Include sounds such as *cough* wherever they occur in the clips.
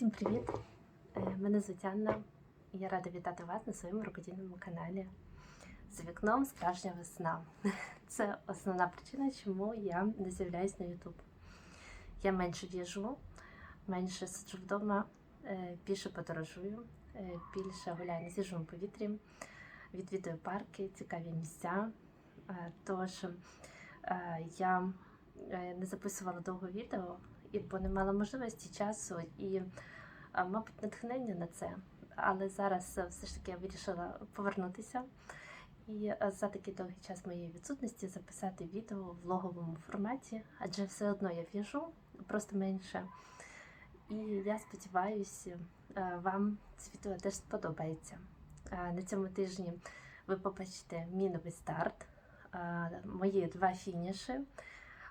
Всім привіт! Е, Мене звуть Анна і я рада вітати вас на своєму рукодільному каналі. За вікном справжня весна. *laughs* Це основна причина, чому я не з'являюсь на YouTube. Я менше в'яжу, менше сиджу вдома, е, більше подорожую, е, більше гуляю на свіжому повітрі, відвідую парки, цікаві місця. Тож я не записувала довго відео, і бо не мала можливості часу і, мабуть, натхнення на це. Але зараз е, все ж таки я вирішила повернутися і е, за такий довгий час моєї відсутності записати відео в влоговому форматі, адже все одно я в'яжу, просто менше. І я сподіваюся, е, вам це відео теж сподобається. На цьому тижні ви побачите мій новий старт, мої два фініші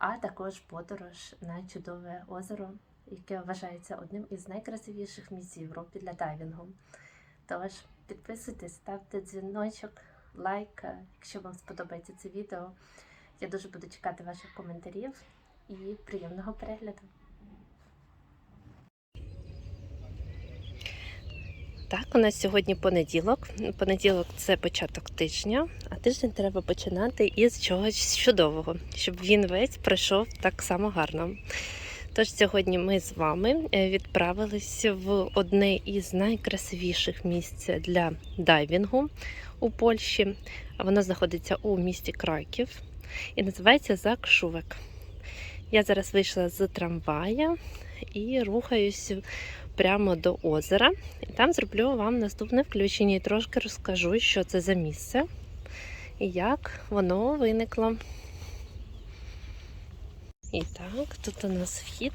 а також подорож на чудове озеро, яке вважається одним із найкрасивіших місць Європи для дайвінгу. Тож підписуйтесь, ставте дзвіночок, лайк, якщо вам сподобається це відео. Я дуже буду чекати ваших коментарів і приємного перегляду. Так, у нас сьогодні понеділок. Понеділок це початок тижня, а тиждень треба починати із чогось чудового, щоб він весь пройшов так само гарно. Тож сьогодні ми з вами е, відправились в одне із найкрасивіших місць для дайвінгу у Польщі. Воно знаходиться у місті Краків і називається Закшувек. Я зараз вийшла з трамвая і рухаюсь прямо до озера. І там зроблю вам наступне включення і трошки розкажу, що це за місце і як воно виникло. І так, тут у нас вхід.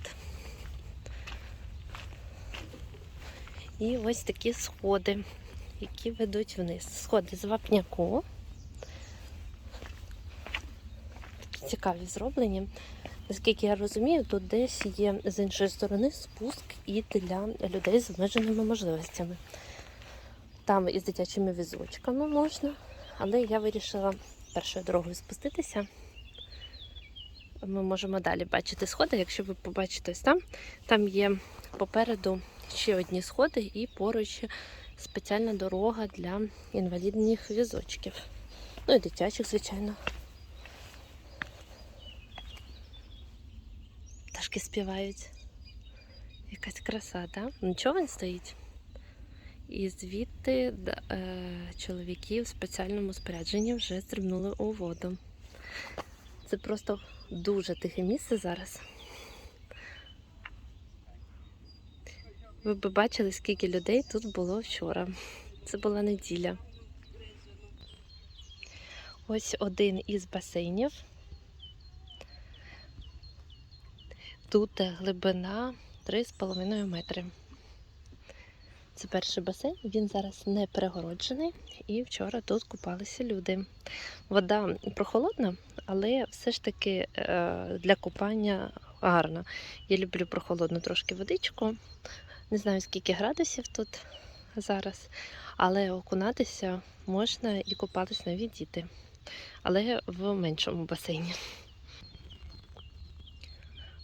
І ось такі сходи, які ведуть вниз. Сходи з вапняку. Такі цікаві зроблені. Наскільки я розумію, тут десь є з іншої сторони спуск і для людей з обмеженими можливостями. Там із дитячими візочками можна, але я вирішила першою дорогою спуститися. Ми можемо далі бачити сходи. Якщо ви побачите ось там, там є попереду ще одні сходи і поруч спеціальна дорога для інвалідних візочків. Ну і дитячих, звичайно. Пташки співають. Якась краса, так? Ну човен стоїть. І звідти е, чоловіки в спеціальному спорядженні вже стрибнули у воду. Це просто дуже тихе місце зараз. Ви б бачили, скільки людей тут було вчора. Це була неділя. Ось один із басейнів. Тут глибина 3,5 метри. Це перший басейн, він зараз не перегороджений, і вчора тут купалися люди. Вода прохолодна, але все ж таки е, для купання гарна. Я люблю прохолодну трошки водичку. Не знаю, скільки градусів тут зараз, але окунатися можна і купатись навіть діти, але в меншому басейні.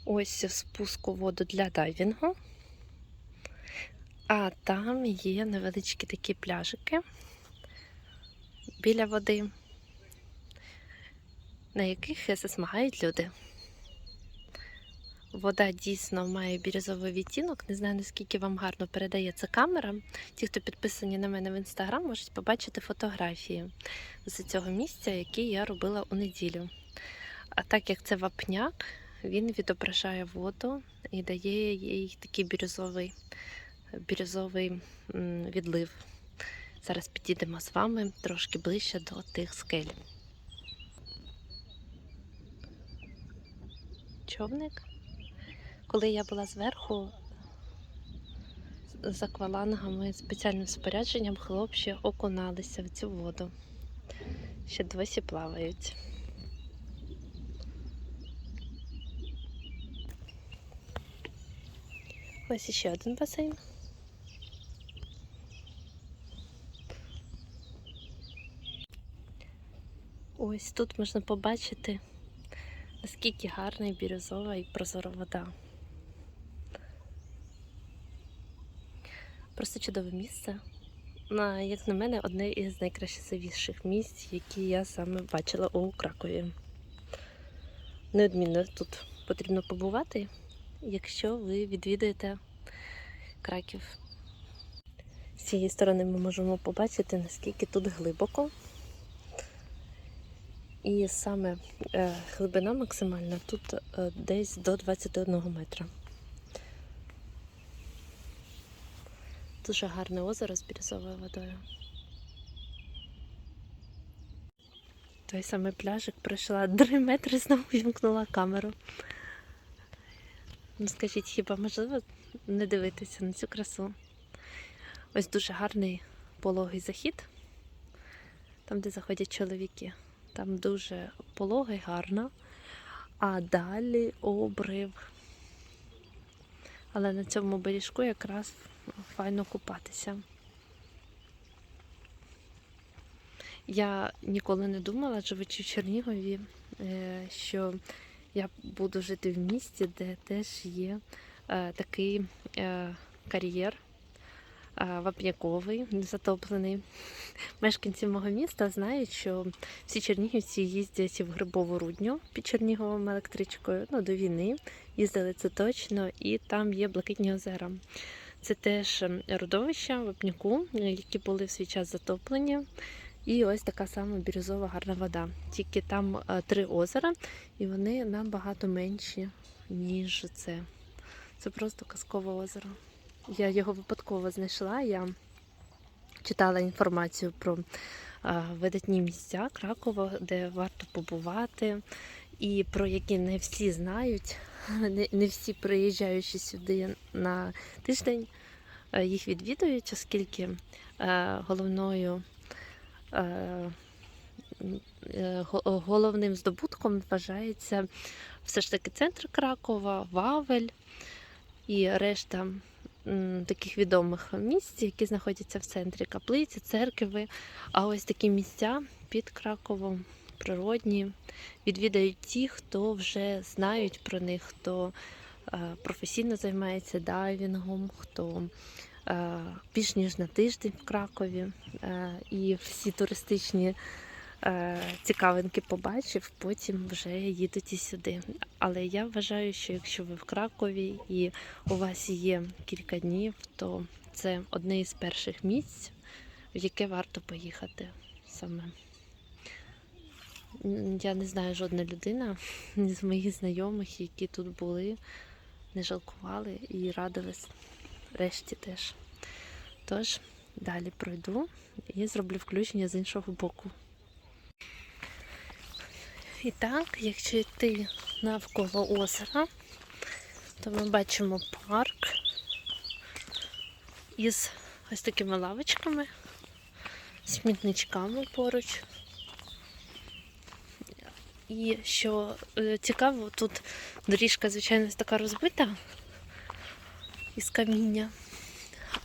Ось спуск у воду для дайвінгу. А там є невеличкі такі пляжики біля води, на яких засмагають люди. Вода дійсно має бірюзовий відтінок. Не знаю, наскільки вам гарно передається камера. Ті, хто підписані на мене в інстаграм, можуть побачити фотографії з цього місця, які я робила у неділю. А так як це вапняк, він відображає воду і дає їй такий бірюзовий, бірюзовий відлив. Зараз підійдемо з вами трошки ближче до тих скель. Човник. Коли я була зверху з аквалангами спеціальним спорядженням, хлопці окуналися в цю воду. Ще досі плавають. Ось іще один басейн. Ось тут можна побачити, наскільки гарна і бірюзова і прозора вода. Просто чудове місце. На, як на мене, одне із найкрасивіших місць, які я саме бачила у Кракові. Неодмінно тут потрібно побувати, якщо ви відвідаєте Краків. З цієї сторони ми можемо побачити, наскільки тут глибоко. І саме е, глибина максимальна тут е, десь до 21 метра. Дуже гарне озеро з бірюзовою водою. Той самий пляжик пройшла *laughs* 3 метри, знову вімкнула камеру. Ну, скажіть, хіба можливо не дивитися на цю красу? Ось дуже гарний пологий захід, там, де заходять чоловіки. Там дуже полого і гарно. А далі обрив. Але на цьому бережку якраз файно купатися. Я ніколи не думала, живучи в Чернігові, е, що я буду жити в місті, де теж є е, такий е, кар'єр е, вапняковий, затоплений. Мешканці мого міста знають, що всі чернігівці їздять в Грибову Рудню під Черніговом електричкою. Ну, до війни їздили це точно, і там є блакитні озера. Це теж родовища вапняку, які були в свій час затоплені. І ось така сама бірюзова гарна вода. Тільки там е, три озера, і вони набагато менші, ніж це. Це просто казкове озеро. Я його випадково знайшла. Я читала інформацію про е, видатні місця Кракова, де варто побувати, і про які не всі знають. *laughs* Не, всі приїжджаючи сюди на тиждень, е, їх відвідують, оскільки головною го- головним здобутком вважається все ж таки центр Кракова, Вавель і решта таких відомих місць, які знаходяться в центрі каплиці, церкви. А ось такі місця під Краковом, природні, відвідають ті, хто вже знають про них, хто е, професійно займається дайвінгом, хто е, більш ніж на тиждень в Кракові. Е, і всі туристичні е, цікавинки побачив, потім вже їдуть і сюди. Але я вважаю, що якщо ви в Кракові і у вас є кілька днів, то це одне із перших місць, в яке варто поїхати саме. Я не знаю жодна людина з моїх знайомих, які тут були, не жалкували і радились решті теж. Тож, далі пройду і зроблю включення з іншого боку. І так, якщо йти навколо озера, то ми бачимо парк із ось такими лавочками, смітничками поруч. І що е, цікаво, тут доріжка, звичайно, така розбита із каміння,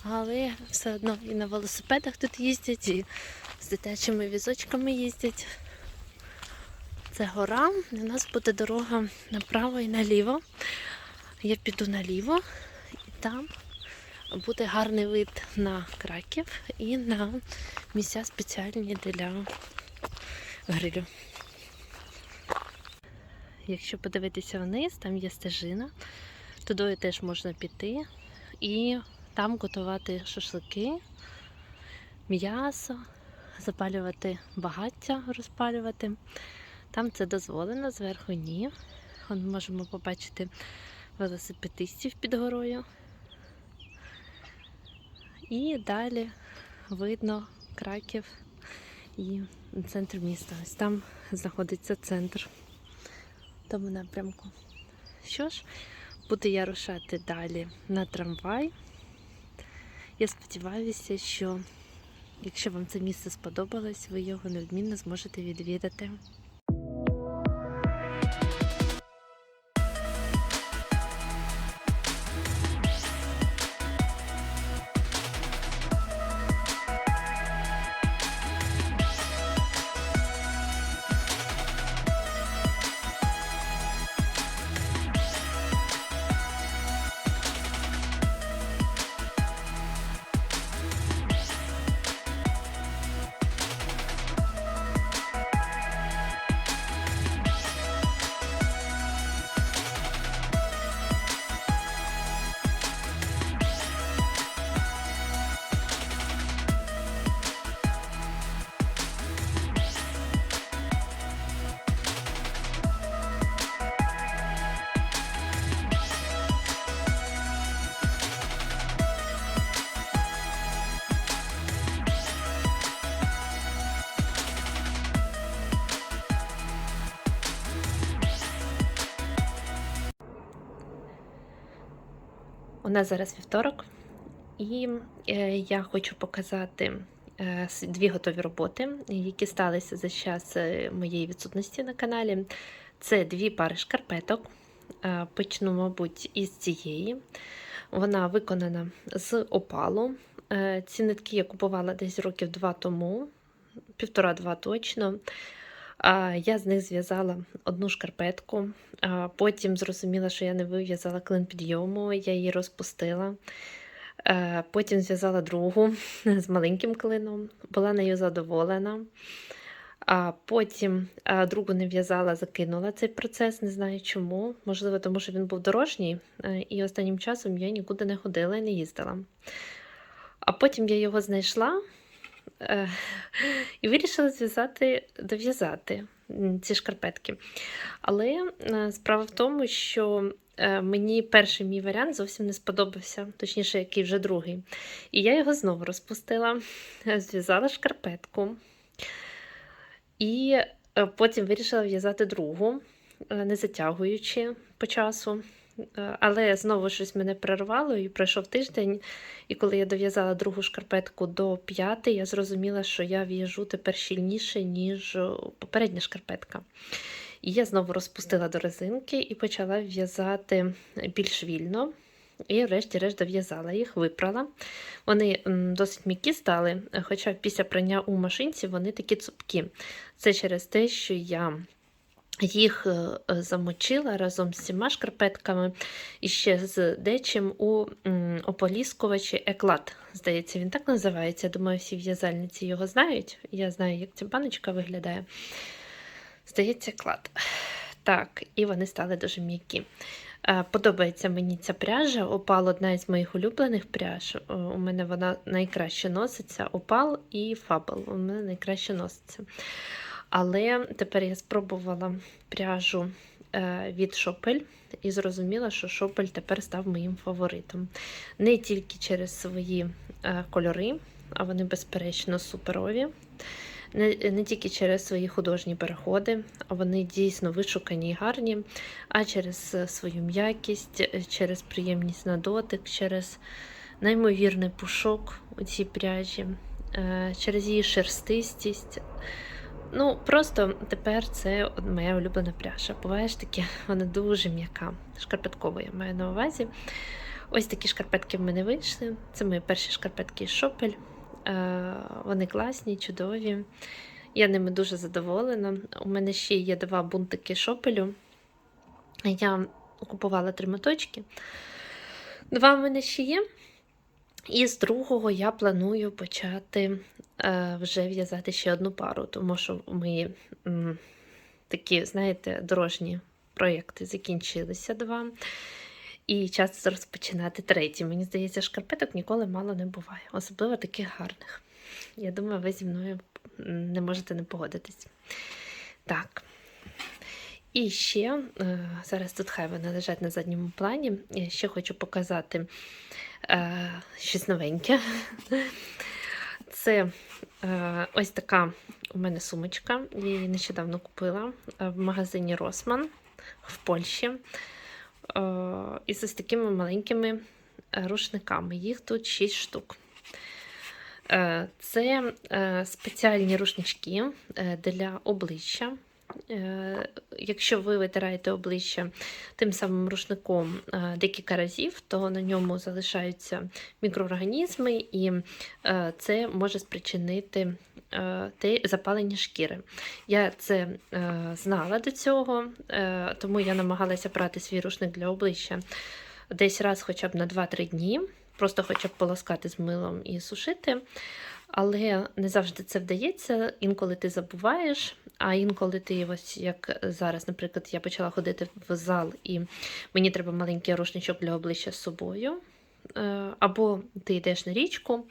але все одно і на велосипедах тут їздять, і з дитячими візочками їздять. Це гора, у нас буде дорога направо і наліво. Я піду наліво, і там буде гарний вид на Краків і на місця спеціальні для грилю. Якщо подивитися вниз, там є стежина, туди теж можна піти і там готувати шашлики, м'ясо, запалювати багаття, розпалювати. Там це дозволено, зверху ні. Вон можемо побачити велосипедистів під горою. І далі видно Краків і центр міста. Ось там знаходиться центр в тому напрямку. Що ж, буду я рушати далі на трамвай. Я сподіваюся, що якщо вам це місце сподобалось, ви його неодмінно зможете відвідати. У нас зараз вівторок, і е, я хочу показати е, дві готові роботи, які сталися за час е, моєї відсутності на каналі. Це дві пари шкарпеток. Почну, мабуть, із цієї. Вона виконана з опалу. Ці нитки я купувала десь років два тому, півтора-два точно. Я з них зв'язала одну шкарпетку. Потім зрозуміла, що я не вив'язала клин підйому, я її розпустила. Е, Потім зв'язала другу *laughs* з маленьким клином, була нею задоволена. А потім другу не в'язала, закинула цей процес, не знаю чому. Можливо, тому що він був дорожній, е, і останнім часом я нікуди не ходила і не їздила. А потім я його знайшла *laughs* і вирішила зв'язати, дов'язати ці шкарпетки. Але е, справа в тому, що е, мені перший мій варіант зовсім не сподобався, точніше, який вже другий. І я його знову розпустила, *laughs* зв'язала шкарпетку. І е, потім вирішила в'язати другу, не затягуючи по часу. Е, Але знову щось мене перервало, і пройшов тиждень. І коли я дов'язала другу шкарпетку до п'яти, я зрозуміла, що я в'яжу тепер щільніше, ніж попередня шкарпетка. І я знову розпустила до резинки і почала в'язати більш вільно. І врешті-решт дов'язала їх, випрала. Вони досить м'які стали, е, хоча після прання у машинці вони такі цупкі. Це через те, що я їх е, замочила разом з цими шкарпетками і ще з дечим у ополіскувачі еклад. Здається, він так називається. Думаю, всі в'язальниці його знають. Я знаю, як ця баночка виглядає. Здається, еклад. Так, і вони стали дуже м'які. Е, Подобається мені ця пряжа. Опал одна із моїх улюблених пряж. Е, У мене вона найкраще носиться. Опал і фабл. У мене найкраще носиться. Але тепер я спробувала пряжу е, від Шопель і зрозуміла, що Шопель тепер став моїм фаворитом. Не тільки через свої е, кольори, а вони, безперечно, суперові. Не, не тільки через свої художні переходи, а вони дійсно вишукані і гарні, а через е, свою м'якість, через приємність на дотик, через неймовірний пушок у цій пряжі, через її шерстистість. Ну, просто тепер це моя улюблена пряжа. Буває ж таки, *laughs* вона дуже м'яка. Шкарпеткова я маю на увазі. Ось такі шкарпетки в мене вийшли. Це мої перші шкарпетки шопель. Е, Вони класні, чудові. Я ними дуже задоволена. У мене ще є два бунтики шопелю. Я купувала три моточки. Два в мене ще є. І з другого я планую почати е, вже в'язати ще одну пару, тому що мої м, такі, знаєте, дорожні проєкти закінчилися два. І час розпочинати третій. Мені здається, шкарпеток ніколи мало не буває, особливо таких гарних. Я думаю, ви зі мною не можете не погодитись. Так. І ще е, зараз тут хай вони лежать на задньому плані. Я ще хочу показати щось новеньке. Це е, ось така у мене сумочка. Я її нещодавно купила е, в магазині Росман в Польщі. Е, із ось такими маленькими е, рушниками. Їх тут 6 штук. Е, Це е, спеціальні рушнички е, для обличчя. Е, Якщо ви витираєте обличчя тим самим рушником е, декілька разів, то на ньому залишаються мікроорганізми, і е, це може спричинити те запалення шкіри. Я це знала до цього, тому я намагалася брати свій рушник для обличчя десь раз хоча б на 2-3 дні, просто хоча б полоскати з милом і сушити. Але не завжди це вдається. Інколи ти забуваєш, а інколи ти, ось як зараз, наприклад, я почала ходити в зал, і мені треба маленький рушничок для обличчя з собою. Е, Або ти йдеш на річку.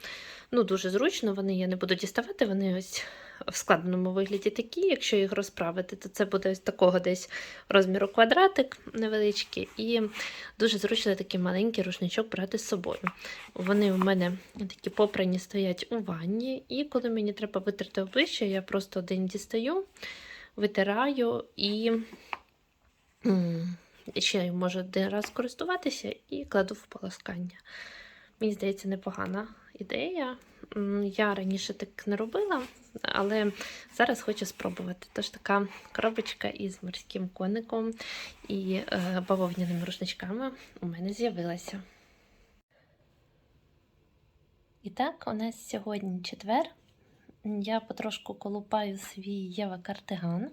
Ну, дуже зручно, вони я не буду діставати, вони ось в складеному вигляді такі. Якщо їх розправити, то це буде ось такого десь розміру квадратик невеличкий. І дуже зручно такий маленький рушничок брати з собою. Вони у мене такі попрані стоять у ванні, і коли мені треба витерти обличчя, я просто один дістаю, витираю і ще можу один раз користуватися і кладу в полоскання. Мені здається, непогана ідея. Я раніше так не робила, але зараз хочу спробувати. Тож така коробочка із морським коником і е, бавовняними рушничками у мене з'явилася. І так, у нас сьогодні четвер. Я потрошку колупаю свій Єва кардиган.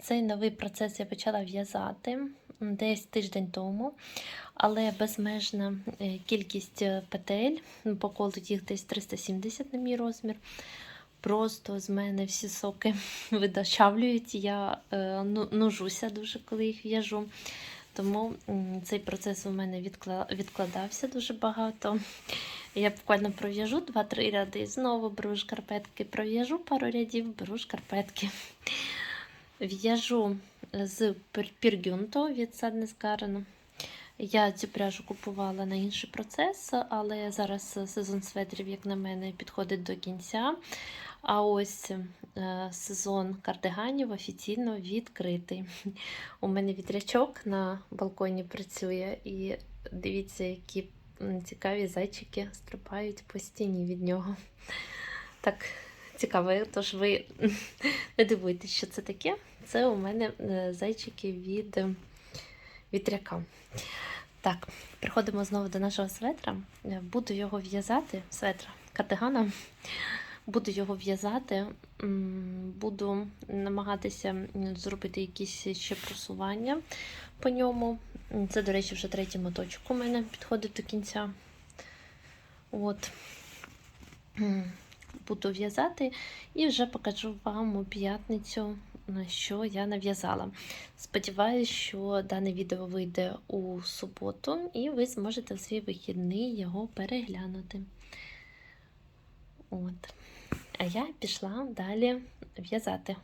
Цей новий процес я почала в'язати десь тиждень тому, але безмежна е, кількість е, петель, по колу їх десь 370 на мій розмір. Просто з мене всі соки *laughs* видощавлюють. Я е, ну- нужуся дуже, коли їх в'яжу. Тому цей процес у мене відкладався дуже багато. Я буквально пров'яжу 2-3 ряди, знову беру шкарпетки, пров'яжу пару рядів, беру шкарпетки. В'яжу з пір- піргюнто від Sadness Garden. Я цю пряжу купувала на інший процес, але зараз сезон светрів, як на мене, підходить до кінця. А ось е, сезон кардиганів офіційно відкритий. У мене вітрячок на балконі працює, і дивіться, які цікаві зайчики стрибають по стіні від нього. Так цікаво, тож ви *laughs* не дивуйтесь, що це таке. Це у мене е, зайчики від е, вітряка. Так, приходимо знову до нашого светра. Е, Буду його в'язати, светра кардигана. Буду його в'язати, буду намагатися зробити якісь ще просування по ньому. Це, до речі, вже третій моточок у мене підходить до кінця. От. Буду в'язати і вже покажу вам у п'ятницю, що я нав'язала. Сподіваюсь, що дане відео вийде у суботу, і ви зможете в свій вихідний його переглянути. От. А я пішла далі в'язати.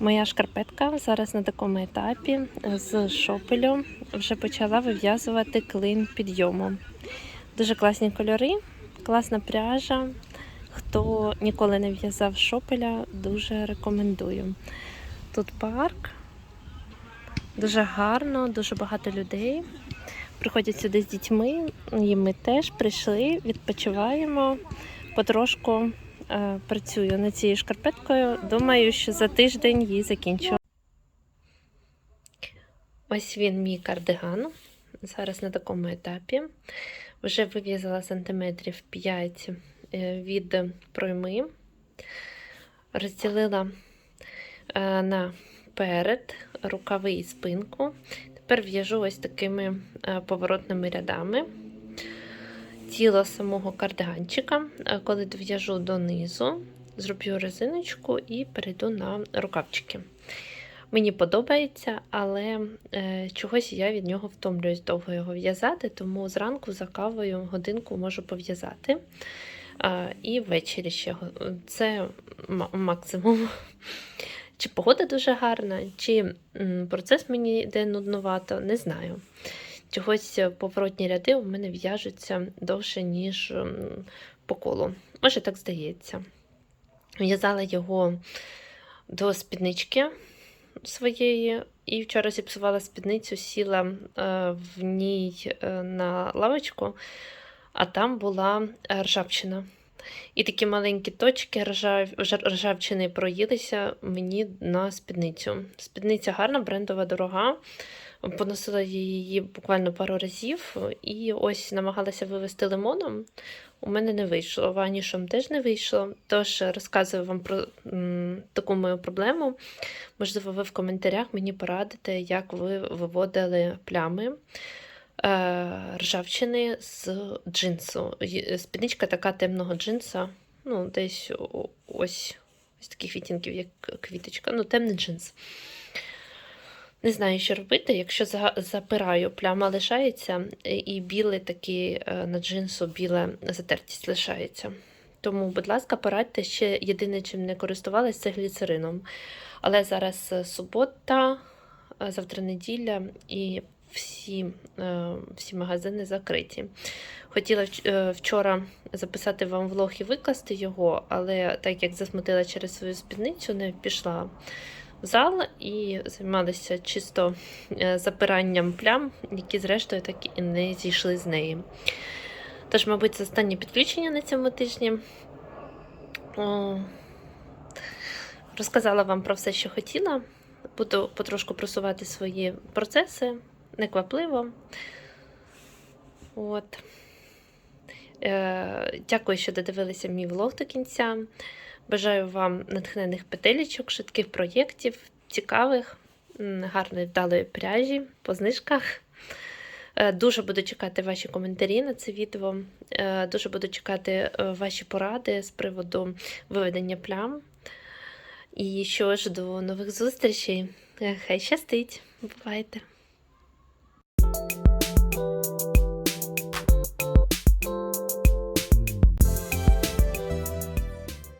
Моя шкарпетка зараз на такому етапі з шопелю вже почала вив'язувати клин підйому. Дуже класні кольори, класна пряжа. Хто ніколи не в'язав шопеля, дуже рекомендую. Тут парк, дуже гарно, дуже багато людей. Приходять сюди з дітьми, і ми теж прийшли, відпочиваємо. Потрошку е, працюю над цією шкарпеткою. Думаю, що за тиждень її закінчу. Ось він мій кардиган. Зараз на такому етапі. Вже вив'язала сантиметрів 5 е, від пройми. Розділила е, на перед, рукави і спинку. Тепер в'яжу ось такими е, поворотними рядами. Тіло самого кардиганчика, Е, коли дов'яжу донизу, зроблю резиночку і перейду на рукавчики. Мені подобається, але е, чогось я від нього втомлююсь довго його в'язати, тому зранку за кавою годинку можу пов'язати. А, і ввечері ще це ма- максимум. Чи погода дуже гарна, чи процес мені йде нуднувато, не знаю. Чогось е, поворотні ряди у мене в'яжуться довше, ніж по колу. Може, так здається. В'язала його до спіднички своєї, і вчора зіпсувала спідницю, сіла е, в ній е, на лавочку, а там була е, ржавчина. І такі маленькі точки ржав... ржавчини проїлися мені на спідницю. Спідниця гарна, брендова, дорога. Поносила її буквально пару разів, і ось намагалася вивести лимоном. У мене не вийшло, ванішом теж не вийшло. Тож розказую вам про м, таку мою проблему. Можливо, ви в коментарях мені порадите, як ви виводили плями е, ржавчини з джинсу. Спідничка така темного джинса, ну, десь ось, ось таких відтінків, як квіточка, ну, темний джинс. Не знаю, що робити. Якщо запираю, пляма лишається, і- білий такий е, на джинсу, біла затертість лишається. Тому, будь ласка, порадьте ще єдине, чим не користувалась, це гліцерином. Але зараз е, субота, е, завтра неділя, і всі, всі магазини закриті. Хотіла вчора записати вам влог і викласти його, але так як засмутила через свою спідницю, не пішла зал і займалися чисто е, запиранням плям, які, зрештою, так і не зійшли з неї. Тож, мабуть, це останнє підключення на цьому тижні. Розказала вам про все, що хотіла. Буду потрошку просувати свої процеси неквапливо. От. Е, дякую, що додивилися мій влог до кінця. Бажаю вам натхнених петелечок, швидких проєктів, цікавих, гарної вдалої пряжі по знижках. Е, Дуже буду чекати ваші коментарі на це відео. Е, Дуже буду чекати е, ваші поради з приводу виведення плям. І що ж, до нових зустрічей. Хай щастить. Бувайте!